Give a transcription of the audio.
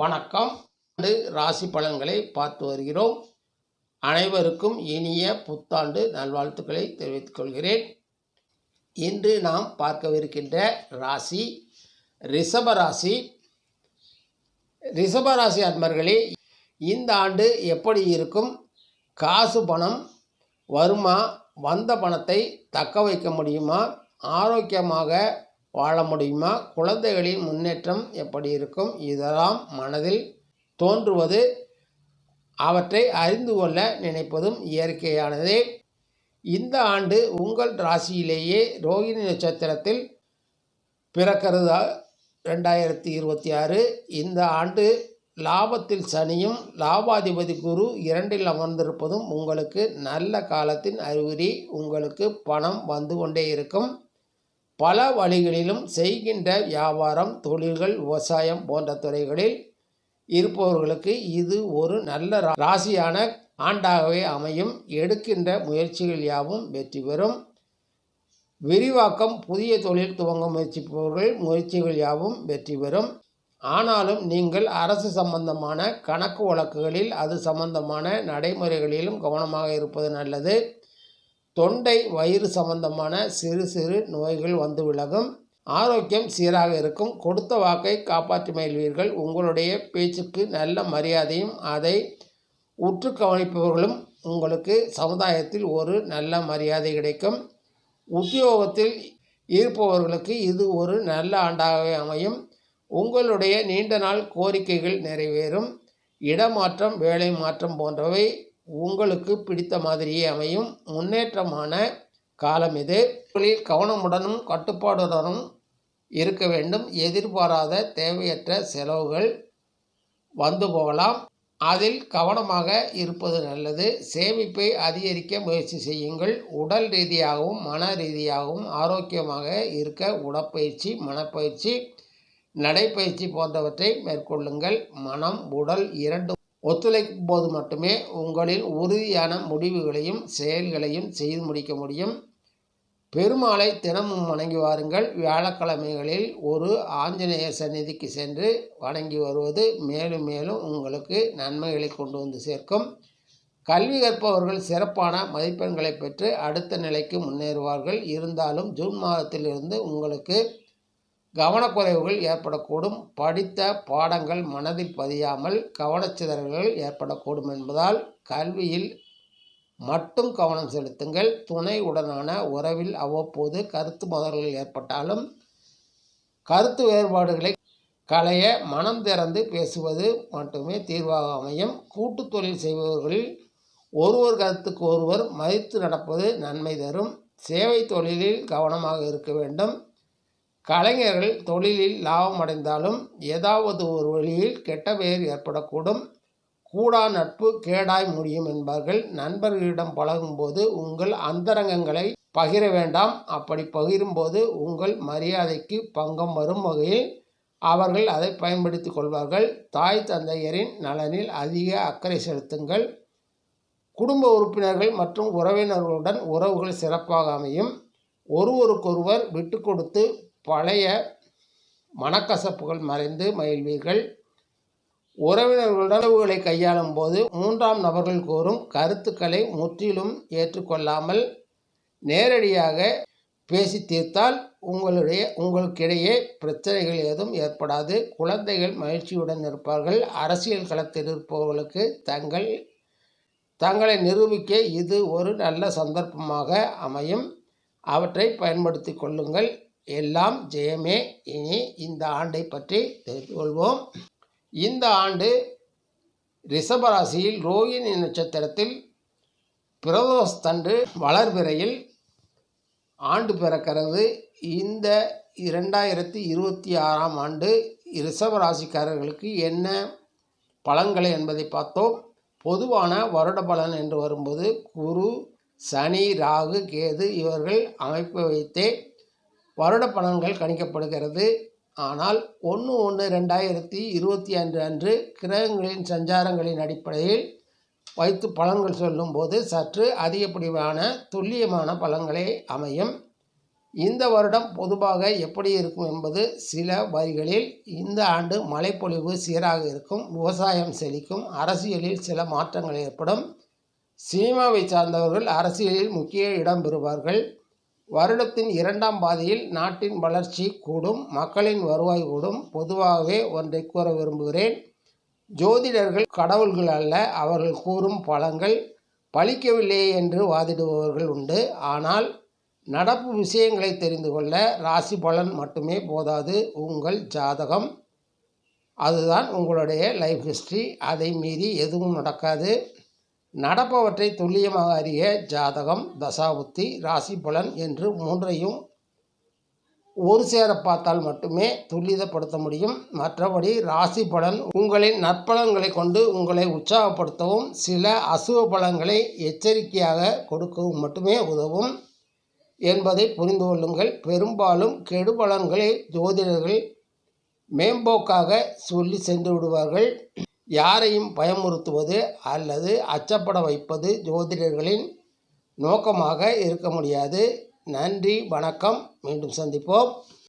வணக்கம். ஆண்டு ராசி பலன்களை பார்த்து வருகிறோம். அனைவருக்கும் இனிய புத்தாண்டு நல்வாழ்த்துக்களை தெரிவித்துக் கொள்கிறேன். இன்று நாம் பார்க்கவிருக்கின்ற ராசி ரிஷபராசி ரிஷபராசி அன்பர்களே இந்த ஆண்டு எப்படி இருக்கும்? காசு பணம் வருமா? வந்த பணத்தை தக்க வைக்க முடியுமா? ஆரோக்கியமாக வாழ முடியுமா? குழந்தைகளின் முன்னேற்றம் எப்படி இருக்கும்? இதெல்லாம் மனதில் தோன்றுவது அவற்றை அறிந்து கொள்ள நினைப்பதும் இயற்கையானதே. இந்த ஆண்டு உங்கள் ராசியிலேயே ரோகிணி நட்சத்திரத்தில் பிறக்கிறது? ரெண்டாயிரத்தி இருபத்தி ஆறு. இந்த ஆண்டு லாபத்தில் சனியும் லாபாதிபதி குரு இரண்டில் அமர்ந்திருப்பதும் உங்களுக்கு நல்ல காலத்தின் அறிகுறி. உங்களுக்கு பணம் வந்து கொண்டே இருக்கும். பல வழிகளிலும் செய்கின்ற வியாபாரம் தொழில்கள் விவசாயம் போன்ற துறைகளில் இருப்பவர்களுக்கு இது ஒரு நல்ல ராசியான ஆண்டாகவே அமையும். எடுக்கின்ற முயற்சிகள் யாவும் வெற்றி பெறும். விரிவாக்கம் புதிய தொழில் துவங்க முயற்சிப்பவர்கள் முயற்சிகள் யாவும் வெற்றி பெறும். ஆனாலும் நீங்கள் அரசு சம்பந்தமான கணக்கு வழக்குகளில் அது சம்பந்தமான நடைமுறைகளிலும் கவனமாக இருப்பது நல்லது. தொண்டை வயிறு சம்பந்தமான சிறு சிறு நோய்கள் வந்து விலகும். ஆரோக்கியம் சீராக இருக்கும். கொடுத்த வாக்கை காப்பாற்றி மகிழ்வீர்கள். உங்களுடைய பேச்சுக்கு நல்ல மரியாதையும் அதை உற்று கவனிப்பவர்களும் உங்களுக்கு சமுதாயத்தில் ஒரு நல்ல மரியாதை கிடைக்கும். உத்தியோகத்தில் இருப்பவர்களுக்கு இது ஒரு நல்ல ஆண்டாகவே அமையும். உங்களுடைய நீண்ட நாள் கோரிக்கைகள் நிறைவேறும். இடமாற்றம் வேலை மாற்றம் போன்றவை உங்களுக்கு பிடித்த மாதிரியே அமையும். முன்னேற்றமான காலம் இது. தொழில் கவனமுடனும் கட்டுப்பாடுடனும் இருக்க வேண்டும். எதிர்பாராத தேவையற்ற செலவுகள் வந்து போகலாம். அதில் கவனமாக இருப்பது நல்லது. சேமிப்பை அதிகரிக்க முயற்சி செய்யுங்கள். உடல் ரீதியாகவும் மன ரீதியாகவும் ஆரோக்கியமாக இருக்க உடற்பயிற்சி மனப்பயிற்சி நடைப்பயிற்சி போன்றவற்றை மேற்கொள்ளுங்கள். மனம் உடல் இரண்டு ஒத்துழைக்கும் போது மட்டுமே உங்களின் உறுதியான முடிவுகளையும் செயல்களையும் செய்து முடிக்க முடியும். பெருமாளை தினமும் வணங்கி வாருங்கள். வியாழக்கிழமைகளில் ஒரு ஆஞ்சநேய சந்நிதிக்கு சென்று வணங்கி வருவது மேலும் மேலும் உங்களுக்கு நன்மைகளை கொண்டு வந்து சேர்க்கும். கல்வி கற்பவர்கள் சிறப்பான மதிப்பெண்களை பெற்று அடுத்த நிலைக்கு முன்னேறுவார்கள். இருந்தாலும் ஜூன் மாதத்திலிருந்து உங்களுக்கு கவனக்குறைவுகள் ஏற்படக்கூடும். படித்த பாடங்கள் மனதில் பதியாமல் கவனச்சிதறல்கள் ஏற்படக்கூடும் என்பதால் கல்வியில் மட்டும் கவனம் செலுத்துங்கள். துணை உடனான உறவில் அவ்வப்போது கருத்து மோதல்கள் ஏற்பட்டாலும் கருத்து வேறுபாடுகளை களைய மனம் திறந்து பேசுவது மட்டுமே தீர்வாக அமையும். கூட்டு தொழில் செய்பவர்களில் ஒருவர் கருத்துக்கு ஒருவர் மதித்து நடப்பது நன்மை தரும். சேவை தொழிலில் கவனமாக இருக்க வேண்டும். கலைஞர்கள் தொழிலில் லாபம் அடைந்தாலும் ஏதாவது ஒரு வழியில் கெட்ட பெயர் ஏற்படக்கூடும். கூடா நட்பு கேடாய் முடியும் என்பார்கள். நண்பர்களிடம் பழகும்போது உங்கள் அந்தரங்கங்களை பகிர வேண்டாம். அப்படி பகிரும்போது உங்கள் மரியாதைக்கு பங்கம் வரும் வகையில் அவர்கள் அதை பயன்படுத்தி கொள்வார்கள். தாய் தந்தையரின் நலனில் அதிக அக்கறை செலுத்துங்கள். குடும்ப உறுப்பினர்கள் மற்றும் உறவினர்களுடன் உறவுகள் சிறப்பாக அமையும். ஒருவருக்கொருவர் விட்டு கொடுத்து பழைய மனக்கசப்புகள் மறைந்து மகிழ்வீர்கள். உறவினர்களுடன் உறவுகளை கையாளும் போது மூன்றாம் நபர்கள் கூறும் கருத்துக்களை முற்றிலும் ஏற்றுக்கொள்ளாமல் நேரடியாக பேசி தீர்த்தால் உங்களுடைய உங்களுக்கிடையே பிரச்சனைகள் ஏதும் ஏற்படாது. குழந்தைகள் மகிழ்ச்சியுடன் இருப்பார்கள். அரசியல் களத்தில் இருப்பவர்களுக்கு தங்கள் தங்களை நிரூபிக்க இது ஒரு நல்ல சந்தர்ப்பமாக அமையும். அவற்றை பயன்படுத்தி கொள்ளுங்கள். எல்லாம் ஜெயமே. இனி இந்த ஆண்டை பற்றி தெரிந்து கொள்வோம். இந்த ஆண்டு ரிஷபராசியில் ரோகிணி நட்சத்திரத்தில் பிரதோஷத்தன்று வளர்பிறையில் ஆண்டு பிறக்கிறது. இந்த இரண்டாயிரத்தி இருபத்தி ஆறாம் ஆண்டு ரிஷபராசிக்காரர்களுக்கு என்ன பலன்களை என்பதை பார்த்தோம். பொதுவான வருட பலன் என்று வரும்போது குரு சனி ராகு கேது இவர்கள் அமைப்பை வைத்தே வருட பலன்கள் கணிக்கப்படுகிறது. ஆனால் ஒன்று ஒன்று ரெண்டாயிரத்தி இருபத்தி அன்று அன்று கிரகங்களின் சஞ்சாரங்களின் அடிப்படையில் வைத்து பலன்கள் சொல்லும்போது சற்று அதிகப்படியான துல்லியமான பலன்களே அமையும். இந்த வருடம் பொதுவாக எப்படி இருக்கும் என்பது சில வரிகளில் இந்த ஆண்டு மழைப்பொழிவு சீராக இருக்கும் விவசாயம் செழிக்கும் அரசியலில் சில மாற்றங்கள் ஏற்படும். சினிமாவை சார்ந்தவர்கள் அரசியலில் முக்கிய இடம் பெறுவார்கள். வருடத்தின் இரண்டாம் பாதியில் நாட்டின் வளர்ச்சி கூடும் மக்களின் வருவாய் கூடும். பொதுவாகவே ஒன்றை கூற விரும்புகிறேன். ஜோதிடர்கள் கடவுள்கள் அல்ல அவர்கள் கூறும் பலங்கள் பழிக்கவில்லையே என்று வாதிடுபவர்கள் உண்டு. ஆனால் நடப்பு விஷயங்களை தெரிந்து கொள்ள ராசி பலன் மட்டுமே போதாது. உங்கள் ஜாதகம் அதுதான் உங்களுடைய லைஃப் ஹிஸ்ட்ரி அதை மீறி எதுவும் நடக்காது. நடப்பவற்றை துல்லியமாக அறிய ஜாதகம் தசாபுத்தி ராசி பலன் என்று மூன்றையும் ஒரு சேர பார்த்தால் மட்டுமே துல்லிதப்படுத்த முடியும். மற்றபடி ராசி பலன் உங்களின் நற்பலன்களை கொண்டு உங்களை உற்சாகப்படுத்தவும் சில அசுவ பலன்களை எச்சரிக்கையாக கொடுக்கவும் மட்டுமே உதவும் என்பதை புரிந்து கொள்ளுங்கள். பெரும்பாலும் கெடுபலன்களை ஜோதிடர்கள் மேம்போக்காக சொல்லி சென்று விடுவார்கள். யாரையும் பயமுறுத்துவது அல்லது அச்சப்பட வைப்பது ஜோதிடர்களின் நோக்கமாக இருக்க முடியாது. நன்றி வணக்கம். மீண்டும் சந்திப்போம்.